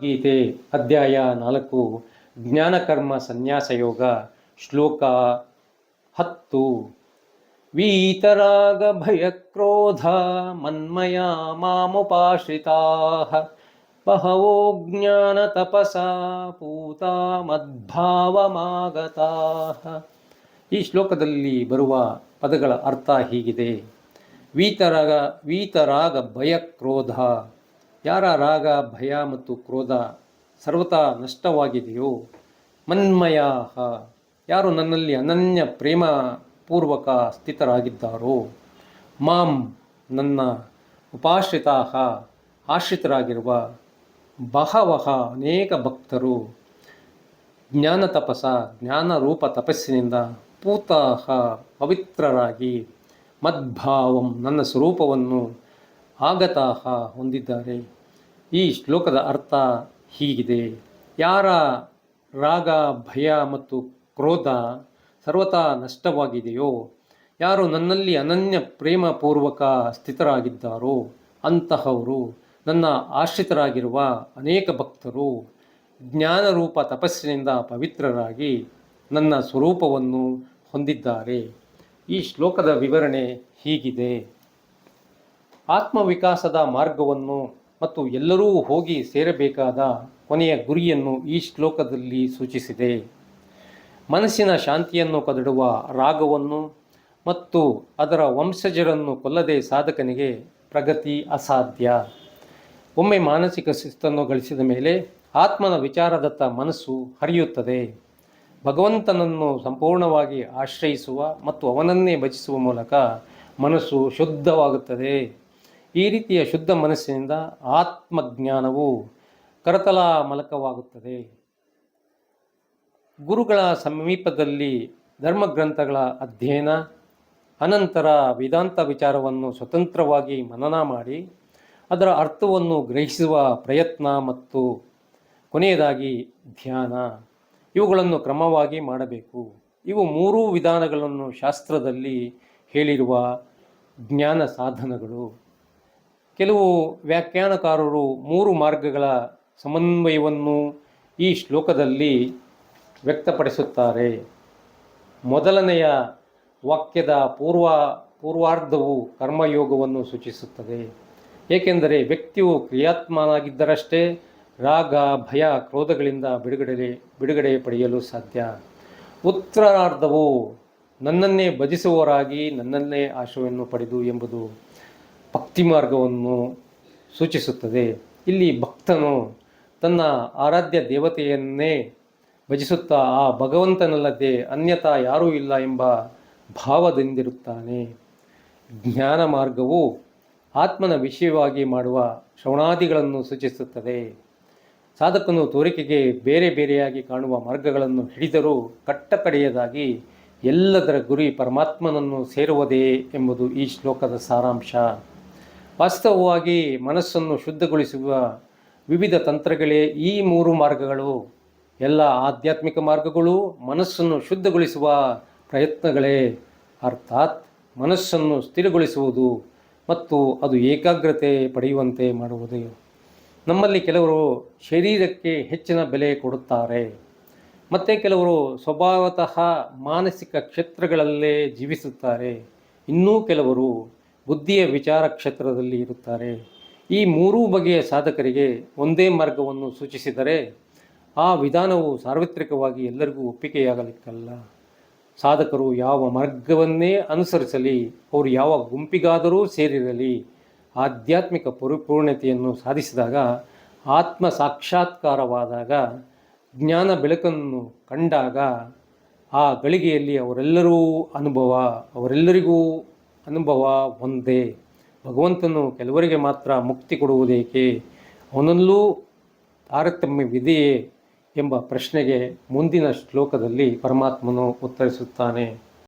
ಗೀತೆ ಅಧ್ಯಾಯ ನಾಲ್ಕು, ಜ್ಞಾನಕರ್ಮ ಸನ್ಯಾಸ ಯೋಗ ಶ್ಲೋಕ ಹತ್ತು. ವೀತರಾಗ ಭಯಕ್ರೋಧ ಮನ್ಮಯ ಮಾಮುಪಾಶ್ರಿತಾ. ಬಹವೋ ಜ್ಞಾನ ತಪಸ ಪೂತ ಮದ್ಭಾವಮಾಗತಾ. ಈ ಶ್ಲೋಕದಲ್ಲಿ ಬರುವ ಪದಗಳ ಅರ್ಥ ಹೀಗಿದೆ. ವೀತರಾಗ ವೀತರಾಗ ಭಯ ಕ್ರೋಧ ಯಾರ ರಾಗ, ಭಯ ಮತ್ತು ಕ್ರೋಧ ಸರ್ವತಾ ನಷ್ಟವಾಗಿದೆಯೋ ಮನ್ಮಯ ಯಾರು ನನ್ನಲ್ಲಿ ಅನನ್ಯ ಪ್ರೇಮ ಪೂರ್ವಕ ಸ್ಥಿತರಾಗಿದ್ದಾರೋ, ಮಾಂ ನನ್ನ ಉಪಾಶ್ರಿತಾ ಆಶ್ರಿತರಾಗಿರುವ ಬಹವಹ ಅನೇಕ ಭಕ್ತರು ಜ್ಞಾನ ತಪಸ, ಜ್ಞಾನ ರೂಪ ತಪಸ್ಸಿನಿಂದ ಪೂತಃ ಪವಿತ್ರರಾಗಿ ಮದ್ಭಾವಂ ನನ್ನ ಸ್ವರೂಪವನ್ನು ಆಗತಾಹ ಹೊಂದಿದ್ದಾರೆ. ಈ ಶ್ಲೋಕದ ಅರ್ಥ ಹೀಗಿದೆ. ಯಾರ ರಾಗ, ಭಯ ಮತ್ತು ಕ್ರೋಧ ಸರ್ವತಾ ನಷ್ಟವಾಗಿದೆಯೋ, ಯಾರು ನನ್ನಲ್ಲಿ ಅನನ್ಯ ಪ್ರೇಮಪೂರ್ವಕ ಸ್ಥಿತರಾಗಿದ್ದಾರೋ, ಅಂತಹವರು ನನ್ನ ಆಶ್ರಿತರಾಗಿರುವ ಅನೇಕ ಭಕ್ತರು ಜ್ಞಾನರೂಪ ತಪಸ್ಸಿನಿಂದ ಪವಿತ್ರರಾಗಿ ನನ್ನ ಸ್ವರೂಪವನ್ನು ಹೊಂದಿದ್ದಾರೆ. ಈ ಶ್ಲೋಕದ ವಿವರಣೆ ಹೀಗಿದೆ. ಆತ್ಮವಿಕಾಸದ ಮಾರ್ಗವನ್ನು ಮತ್ತು ಎಲ್ಲರೂ ಹೋಗಿ ಸೇರಬೇಕಾದ ಕೊನೆಯ ಗುರಿಯನ್ನು ಈ ಶ್ಲೋಕದಲ್ಲಿ ಸೂಚಿಸಿದೆ. ಮನಸ್ಸಿನ ಶಾಂತಿಯನ್ನು ಕದಡುವ ರಾಗವನ್ನು ಮತ್ತು ಅದರ ವಂಶಜರನ್ನು ಕೊಲ್ಲದೆ ಸಾಧಕನಿಗೆ ಪ್ರಗತಿ ಅಸಾಧ್ಯ. ಒಮ್ಮೆ ಮಾನಸಿಕ ಶಿಸ್ತನ್ನು ಗಳಿಸಿದ ಮೇಲೆ ಆತ್ಮನ ವಿಚಾರದತ್ತ ಮನಸ್ಸು ಹರಿಯುತ್ತದೆ. ಭಗವಂತನನ್ನು ಸಂಪೂರ್ಣವಾಗಿ ಆಶ್ರಯಿಸುವ ಮತ್ತು ಅವನನ್ನೇ ಭಜಿಸುವ ಮೂಲಕ ಮನಸ್ಸು ಶುದ್ಧವಾಗುತ್ತದೆ. ಈ ರೀತಿಯ ಶುದ್ಧ ಮನಸ್ಸಿನಿಂದ ಆತ್ಮಜ್ಞಾನವು ಕರತಲ ಮಲಕವಾಗುತ್ತದೆ ಗುರುಗಳ ಸಮೀಪದಲ್ಲಿ ಧರ್ಮಗ್ರಂಥಗಳ ಅಧ್ಯಯನ, ಅನಂತರ ವೇದಾಂತ ವಿಚಾರವನ್ನು ಸ್ವತಂತ್ರವಾಗಿ ಮನನ ಮಾಡಿ, ಅದರ ಅರ್ಥವನ್ನು ಗ್ರಹಿಸುವ ಪ್ರಯತ್ನ ಮತ್ತು ಕೊನೆಯದಾಗಿ ಧ್ಯಾನ. ಇವುಗಳನ್ನು ಕ್ರಮವಾಗಿ ಮಾಡಬೇಕು. ಇವು ಮೂರೂ ವಿಧಾನಗಳನ್ನು ಶಾಸ್ತ್ರದಲ್ಲಿ ಹೇಳಿರುವ ಜ್ಞಾನ ಸಾಧನಗಳು. ಕೆಲವು ವ್ಯಾಖ್ಯಾನಕಾರರು ಮೂರು ಮಾರ್ಗಗಳ ಸಮನ್ವಯವನ್ನು ಈ ಶ್ಲೋಕದಲ್ಲಿ ವ್ಯಕ್ತಪಡಿಸುತ್ತಾರೆ. ಮೊದಲನೆಯ ವಾಕ್ಯದ ಪೂರ್ವ ಪೂರ್ವಾರ್ಧವು ಕರ್ಮಯೋಗವನ್ನು ಸೂಚಿಸುತ್ತದೆ. ಏಕೆಂದರೆ ವ್ಯಕ್ತಿಯು ಕ್ರಿಯಾತ್ಮನಾಗಿದ್ದರಷ್ಟೇ ರಾಗ, ಭಯ, ಕ್ರೋಧಗಳಿಂದ ಬಿಡುಗಡೆ ಬಿಡುಗಡೆ ಪಡೆಯಲು ಸಾಧ್ಯ. ಉತ್ತರಾರ್ಧವು ನನ್ನನ್ನೇ ಭಜಿಸುವವರಾಗಿ ನನ್ನನ್ನೇ ಆಶ್ರಯವನ್ನು ಪಡೆದು ಎಂಬುದು. ಭಕ್ತಿ ಮಾರ್ಗವನ್ನು ಸೂಚಿಸುತ್ತದೆ. ಇಲ್ಲಿ ಭಕ್ತನು ತನ್ನ ಆರಾಧ್ಯ ದೇವತೆಯನ್ನೇ ಭಜಿಸುತ್ತಾ ಆ ಭಗವಂತನಲ್ಲದೆ ಅನ್ಯತಾ ಯಾರೂ ಇಲ್ಲ ಎಂಬ ಭಾವದಿಂದಿರುತ್ತಾನೆ. ಜ್ಞಾನ ಮಾರ್ಗವು ಆತ್ಮನ ವಿಷಯವಾಗಿ ಮಾಡುವ ಶ್ರವಣಾದಿಗಳನ್ನು ಸೂಚಿಸುತ್ತದೆ. ಸಾಧಕನು ತೋರಿಕೆಗೆ ಬೇರೆ ಬೇರೆಯಾಗಿ ಕಾಣುವ ಮಾರ್ಗಗಳನ್ನು ಹಿಡಿದರೂ ಕಟ್ಟಕಡೆಯದಾಗಿ ಎಲ್ಲದರ ಗುರಿ ಪರಮಾತ್ಮನನ್ನು ಸೇರುವುದೇ ಎಂಬುದು ಈ ಶ್ಲೋಕದ ಸಾರಾಂಶ. ವಾಸ್ತವವಾಗಿ ಮನಸ್ಸನ್ನು ಶುದ್ಧಗೊಳಿಸುವ ವಿವಿಧ ತಂತ್ರಗಳೇ ಈ ಮೂರು ಮಾರ್ಗಗಳು. ಎಲ್ಲ ಆಧ್ಯಾತ್ಮಿಕ ಮಾರ್ಗಗಳು ಮನಸ್ಸನ್ನು ಶುದ್ಧಗೊಳಿಸುವ ಪ್ರಯತ್ನಗಳೇ. ಅರ್ಥಾತ್ ಮನಸ್ಸನ್ನು ಸ್ಥಿರಗೊಳಿಸುವುದು ಮತ್ತು ಅದು ಏಕಾಗ್ರತೆ ಪಡೆಯುವಂತೆ ಮಾಡುವುದು. ನಮ್ಮಲ್ಲಿ ಕೆಲವರು ಶರೀರಕ್ಕೆ ಹೆಚ್ಚಿನ ಬೆಲೆ ಕೊಡುತ್ತಾರೆ. ಮತ್ತು ಕೆಲವರು ಸ್ವಭಾವತಃ ಮಾನಸಿಕ ಕ್ಷೇತ್ರಗಳಲ್ಲೇ ಜೀವಿಸುತ್ತಾರೆ. ಇನ್ನೂ ಕೆಲವರು ಬುದ್ಧಿಯ ವಿಚಾರ ಕ್ಷೇತ್ರದಲ್ಲಿ ಇರುತ್ತಾರೆ. ಈ ಮೂರೂ ಬಗೆಯ ಸಾಧಕರಿಗೆ ಒಂದೇ ಮಾರ್ಗವನ್ನು ಸೂಚಿಸಿದರೆ ಆ ವಿಧಾನವು ಸಾರ್ವತ್ರಿಕವಾಗಿ ಎಲ್ಲರಿಗೂ ಒಪ್ಪಿಗೆಯಾಗಲಿಕ್ಕಲ್ಲ. ಸಾಧಕರು ಯಾವ ಮಾರ್ಗವನ್ನೇ ಅನುಸರಿಸಲಿ, ಅವರು ಯಾವ ಗುಂಪಿಗಾದರೂ ಸೇರಿರಲಿ, ಆಧ್ಯಾತ್ಮಿಕ ಪರಿಪೂರ್ಣತೆಯನ್ನು ಸಾಧಿಸಿದಾಗ, ಆತ್ಮ ಸಾಕ್ಷಾತ್ಕಾರವಾದಾಗ, ಜ್ಞಾನ ಬೆಳಕನ್ನು ಕಂಡಾಗ, ಆ ಗಳಿಗೆಯಲ್ಲಿ ಅವರೆಲ್ಲರೂ ಅನುಭವ, ಅವರೆಲ್ಲರಿಗೂ ಅನುಭವ ಒಂದೇ ಭಗವಂತನು ಕೆಲವರಿಗೆ ಮಾತ್ರ ಮುಕ್ತಿ ಕೊಡುವುದೇಕೆ? ಅವನಲ್ಲೂ ತಾರತಮ್ಯವಿದೆಯೇ ಎಂಬ ಪ್ರಶ್ನೆಗೆ ಮುಂದಿನ ಶ್ಲೋಕದಲ್ಲಿ ಪರಮಾತ್ಮನು ಉತ್ತರಿಸುತ್ತಾನೆ.